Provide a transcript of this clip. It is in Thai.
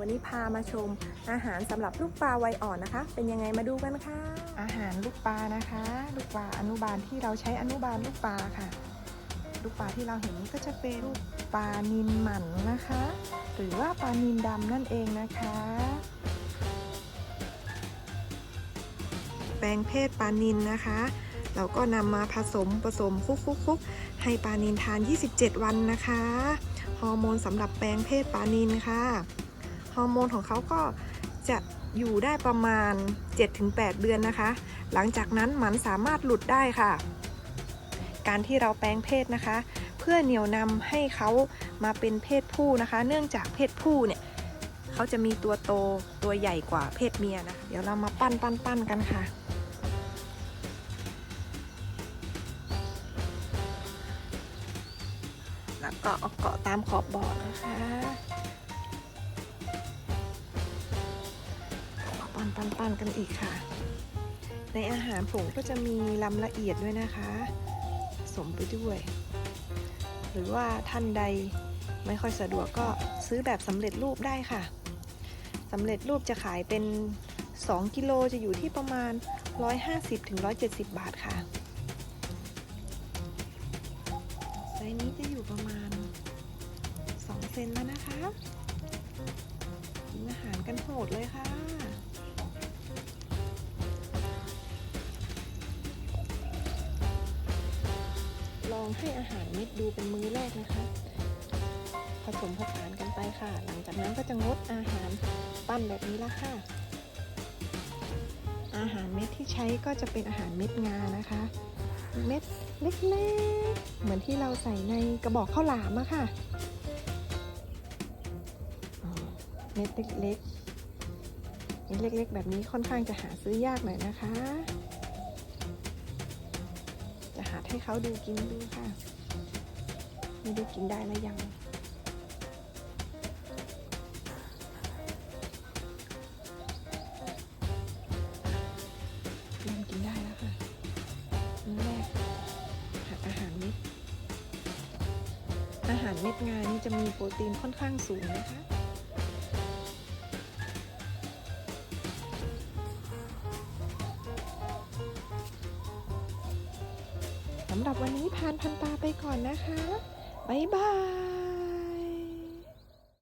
วันนี้พามาชมอาหารสำหรับลูกปลาวัยอ่อนนะคะ เป็นยังไงมาดูกันค่ะ อาหารลูกปลานะคะ ลูกปลาอนุบาลที่เราใช้อนุบาลลูกปลาค่ะ ลูกปลาที่เราเห็นนี้ก็จะเป็นลูกปลานินหมันนะคะ หรือว่าปลานินดำนั่นเองนะคะ แปลงเพศปลานินนะคะ เราก็นำมาผสมผสมคุกคุกคุกให้ปลานินทาน 27 วันนะคะ ฮอร์โมนสำหรับแปลงเพศปลานินค่ะ ฮอร์โมนของเขาก็จะอยู่ได้ประมาณ 7-8 เดือนนะคะ หลังจากนั้นหมันสามารถหลุดได้ค่ะ การที่เราแปลงเพศนะคะ เพื่อเหนี่ยวนำให้เขามาเป็นเพศผู้นะคะ เนื่องจากเพศผู้เนี่ยเขาจะมีตัวโตตัวใหญ่กว่าเพศเมียนะคะเดี๋ยวเรามาปั้นปั้นปั้นกันค่ะแล้วก็เอาเกาะตามขอบบ่อนะคะ ปั้นปั้นปันกันอีกค่ะ ในอาหารผงก็จะมีลำละเอียดด้วยนะคะ สมไปด้วย หรือว่าท่านใดไม่ค่อยสะดวกก็ซื้อแบบสำเร็จรูปได้ค่ะสำเร็จรูปจะขายเป็น 2 กิโลจะอยู่ที่ประมาณ 150-170 บาทค่ะไซส์นี้จะอยู่ประมาณ 2 เซนแล้วนะคะกินอาหารกันโหดเลยค่ะ ลองให้อาหารเม็ดดูเป็นมือแรกนะคะ ผสมผสานกันไปค่ะ หลังจากนั้นก็จะงดอาหารปั้นแบบนี้ละค่ะ อาหารเม็ดที่ใช้ก็จะเป็นอาหารเม็ดงานะคะ เม็ดเล็กๆ เหมือนที่เราใส่ในกระบอกข้าวหลามอะค่ะ เม็ดเล็กๆ เม็ดเล็กๆ แบบนี้ค่อนข้างจะหาซื้อยากหน่อยนะคะ หัดให้เขาดูกินดูค่ะไม่ดูกินได้แล้วยังเริ่มกินได้แล้วค่ะมื้อแรกหัดอาหารเม็ดอาหารเม็ดงานี่จะมีโปรตีนค่อนข้างสูงนะคะำหรับวันนี้พานพันตาไปก่อนนะคะ บ๊ายบาย